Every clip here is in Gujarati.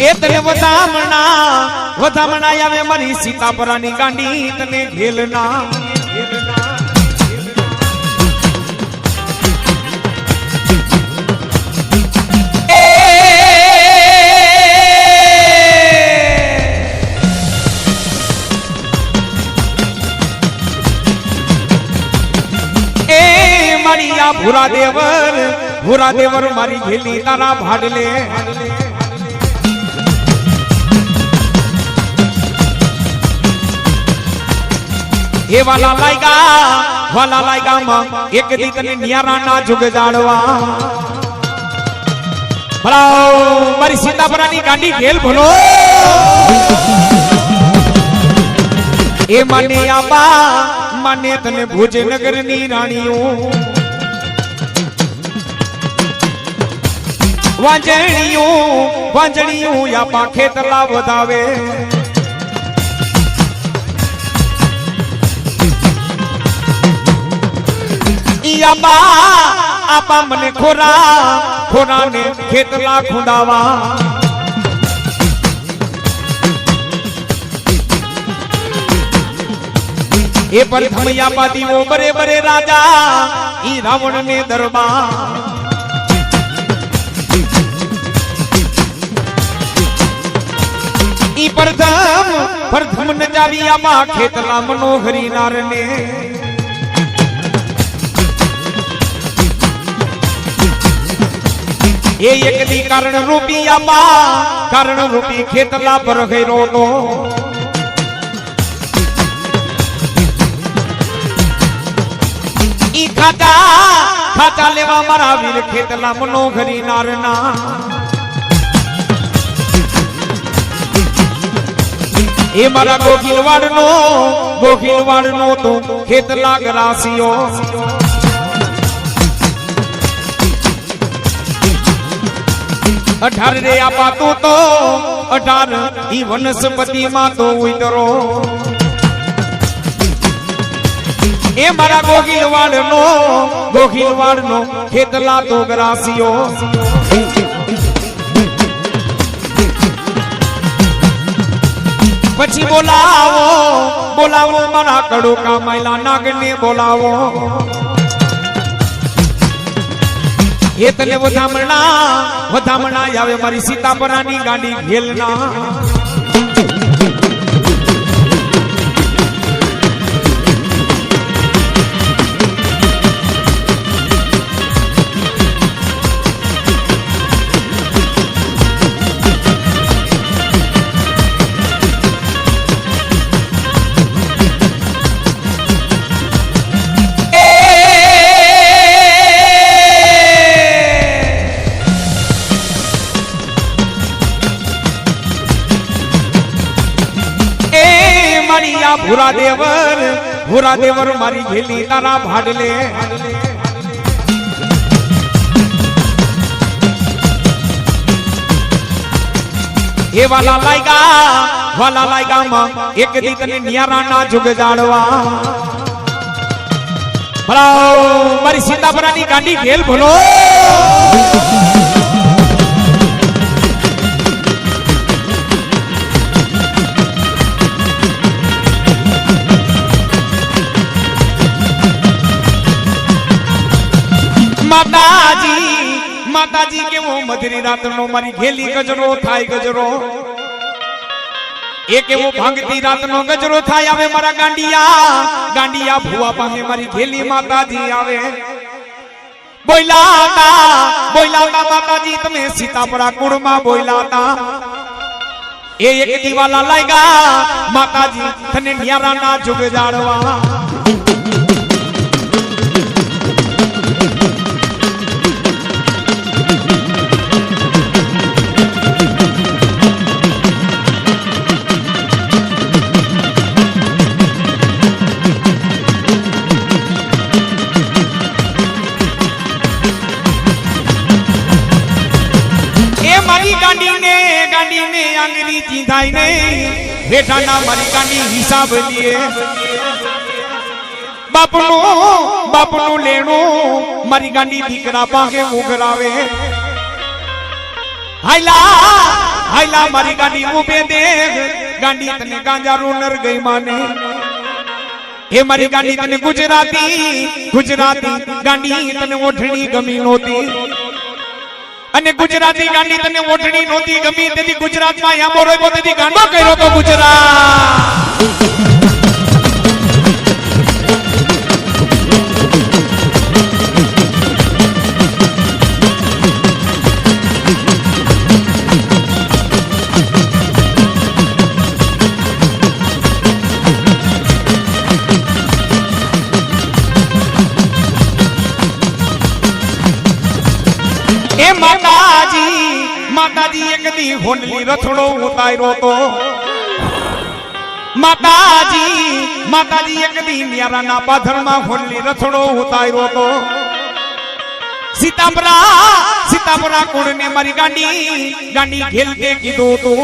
એ તને વધામણા વધામણા આવે મારી સીતાપરાની ગાંડી તને ઘેલના. એ ભૂરા દેવર ભૂરા દેવર મારી ઘેલી તારા ભાડલે. એ વાલા લાયગા વાલા લાયગા માં એક દી નિયારા ના જુગ જાડવા ભલાઓ, મારી સીતાપરાની ગાંડી ઘેલ ભલો. એ માને આબા, માને તને ભોજનગરની રાણીઓ. વાંજણીઓ વાંજણીયું યા ખેતલા વધાવે. યાબા આપા મને ખોરા ખોરા ને ખેતલા ખુંડાવા. એ પર ધમૈયા પાદીઓ બરે બરે રાજા, ઈ રાવણ ને દરબાર. ઈ પ્રથમ પ્રથમ ન જાવી આમાં ખેતલા મનોહરી નારને. એ એક દી કારણ રૂપી આમાં, કારણ રૂપી ખેતલા પર ગયરો નો ઈ ખાતા ખાતા લેવા મારા વીર ખેતલા મનોહરી નારના. એ મારા ગોખીલવાડ નો ગોખીલવાડ નો તો ખેતલા ગરાસીઓ અઢાર રે આપા તો તો, અઢાર ઈ વનસ્પતિ માં તો ઉતરો. એ મારા ગોખીલવાડ નો ગોખીલવાડ નો ખેતલા તો ગરાસીઓ પછી બોલાવો બોલાવો મારા કડુકા મહિલા નાગને બોલાવો. એ તને વધામણા વધામણા આવે મારી સીતાપરાની ગાડી ઘેલના. ભૂરા દેવર ભૂરા દેવર મારી ઘેલી તારા ભાડલે. એ વાલા લાયગા વાલા લાયગા માં એક દી તને નિયારા ના જુગ જાડવા ભલાઓ, મારી સીતાપરાની ગાંડી ઘેલ ભલો. માતાજી કેવો મધરી રાતનો મારી ઘેલી ગજરો થાય ગજરો. એ એવો ભાંગતી રાતનો ગજરો થાય આવે મારા ગાંડિયા. ગાંડિયા ભુવા પાસે મારી ઘેલી માતાજી આવે. બોલાતા બોલાતા માતાજી, તમે સીતાપરા કુળમાં બોલાતા એ એક દીવાલા લાગ્યા. માતાજી તને ન્યારાના જુગ જાડવા બેઠાના મરકાની હિસાબ લીએ બાપનું બાપનું લેણું મરકાની દીકરા પાસે ઉઘરાવે. હાયલા હાયલા મારી ગાડી ઉભે દે ગાંડી તને ગાંજારું નર ગઈ માને. એ મારી ગાડી તને ગુજરાતી ગુજરાતી ગાંડી તને ઓઠણી ગમી નહોતી. અને ગુજરાતી ગાંડી તને ઓઢણી નહોતી ગમી, તેથી ગુજરાતમાં યામો રહ્યો તેથી ગાંડો કર્યો તો ગુજરાત. એ માતાજી માતાજી એક દી હોનલી રથડો ઉતાર્યો તો. માતાજી માતાજી એક દી ન્યારાના પાથરમાં હોનલી રથડો ઉતાર્યો તો. સીતાપરા સીતાપરા કુળને મારી ગાંડી ગાંડી ઘેલતે કીધું તું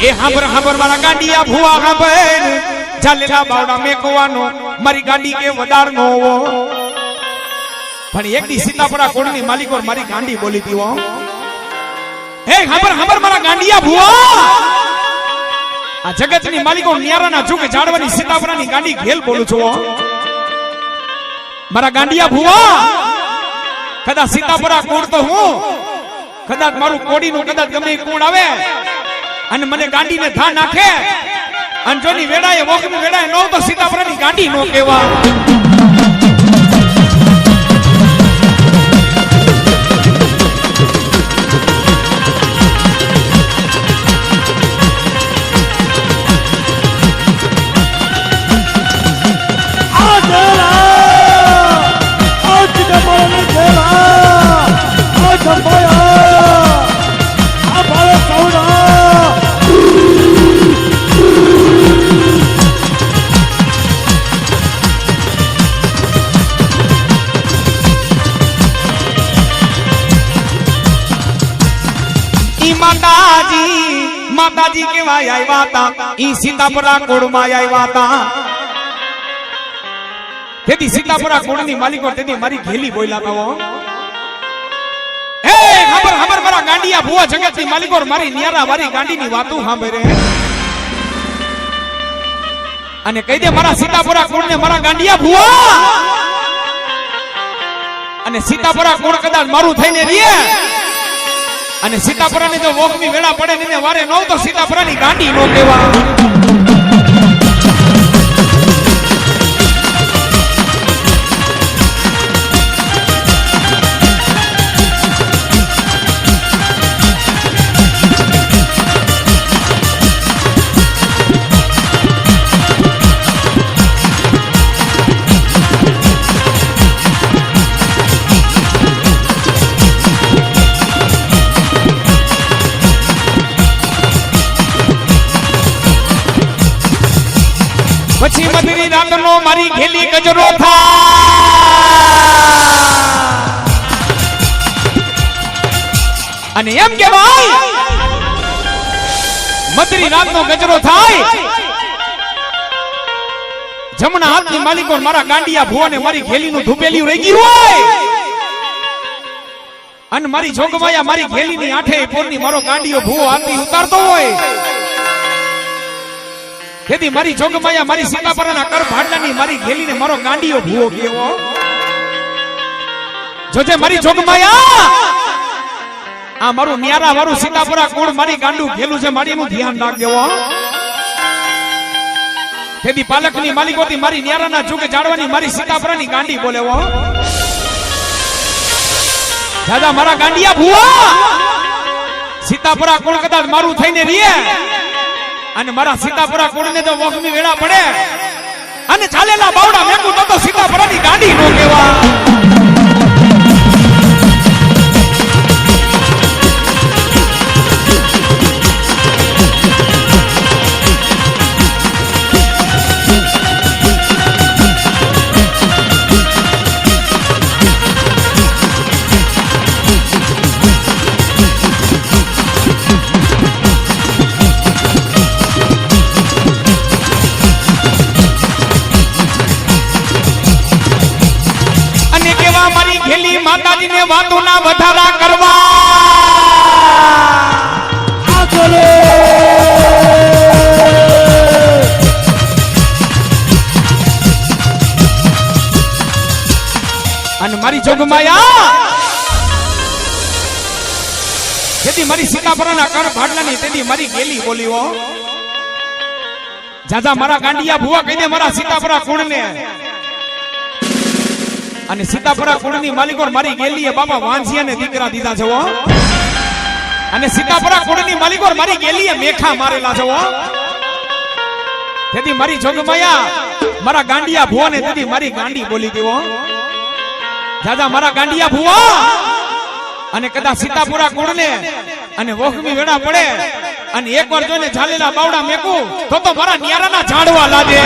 એ હાંભર હાંભર મારા ગાંડિયા ભુવા હાંભર. ચાલેલા બાવડા મેકવાનો, મારી ગાંડી કે વડાર નો પણ એક દી કોડ કોણની માલિકો મારી ગાંડી બોલી દીવો હો. ખબર ખબર મારા ગાંડિયા ભુવા. આ જગતની માલિકો ન્યારાના ઝુક જાડવાની સીતાપરાની ગાંડી ઘેલ બોલું છું મારા ગાંડિયા ભુવા, કદાચ સીતાપુરા કોડ તો હું, કદાચ મારું કોડીનું કદાચ ગમે કોણ આવે. અને મને ગાંડી ને ધા નાખે. અને જોની વેડાએ વોકની વેડાએ નો તો સીતાપરાની ગાંડી નો કેવા માતાજી માતાજી કેવાય આવ્યા હતા ઈ સીતાપરા કોડમાં આવ્યા હતા તેથી સીતાપરા કોડની માલિકો તેથી મારી ઘેલી બોલ્યા તા, હો. ખબર ખબર મારા ગાંડિયા ભુવા જગતની માલિકો મારી નિયારા મારી ગાંડીની વાતો સાંભળે. અને કહી દે, મારા સીતાપુરા કુળને મારા ગાંડિયા ભુવા. અને સીતાપુરા કુળ કદાચ મારું થઈને રીએ. અને સીતાપુરાની જો વોકની વેળા પડે ને વારે નવ તો સીતાપુરાની ગાંડી નો કેવા મારી ઘેલી ગજરો થા અને એમ કેવાય મધરી રાતનો ગજરો થાય. જમણા હાથની માલિકો મારા ગાંડિયા ભુવાને મારી ઘેલીનું ધૂપેલિયું રહી ગયું હોય. અને મારી જોગમાયા મારી ઘેલીની આઠે પોરની મારો ગાંડિયો ભુવો આરતી ઉતારતો હોય. તેથી મારી જોગમાયા મારી સીતાપરાના કર ભાડલાની મારી ઘેલીને મારો ગાંડિયો ભૂવો કેવો? જોજે મારી જોગમાયા આ મારું ન્યારા મારું સીતાપરા કોણ મારી ગાંડું ઘેલું છે મારી એનું ધ્યાન દેવો તેથી પાલકની માલિકોથી મારી ન્યારાના જુગે જાડવાની મારી સીતાપરાની ગાંડી બોલેવો દાદા, મારા ગાંડિયા ભૂવા! સીતાપરા કોણ કદાચ મારું થઈને રીએ. અને મારા સીતાપરા કુળને તો વખની વેળા પડે. અને ચાલેલા બાવડા મેકું તો સીતાપરાની ગાડી નો કેવા એવા મારી ઘેલી માતાજીને વાતોના વધારા કરવા. અને મારી જોગમાયા જેથી મારી સીતાપરાના કણ ભાડલાની તેથી મારી ગેલી બોલીઓ જાજા મારા ગાંડિયા ભુવા કહી દે મારા સીતાપરા કુળને. અને સીતાપરા કુળની માલિકો મારી ગેલીએ બાપા વાંસિયાને દીકરા દીધા છે, હો. અને સીતાપરા કુળની માલિકો મારી ગેલીએ મેખા મારેલા છે, હો. તેથી મારી જોગમાયા, મારા ગાંડિયા ભુવા ને તેથી મારી ગાંડી બોલી દેવો દાદા મારા ગાંડિયા ભુવા. અને કદાચ સીતાપુરા કુળને અને વોખમી વેડા પડે અને એકવાર જોઈને ઝાલેલા બાવડા મેકું, તો તો મારા ન્યારાના ઝાડવા લાગે.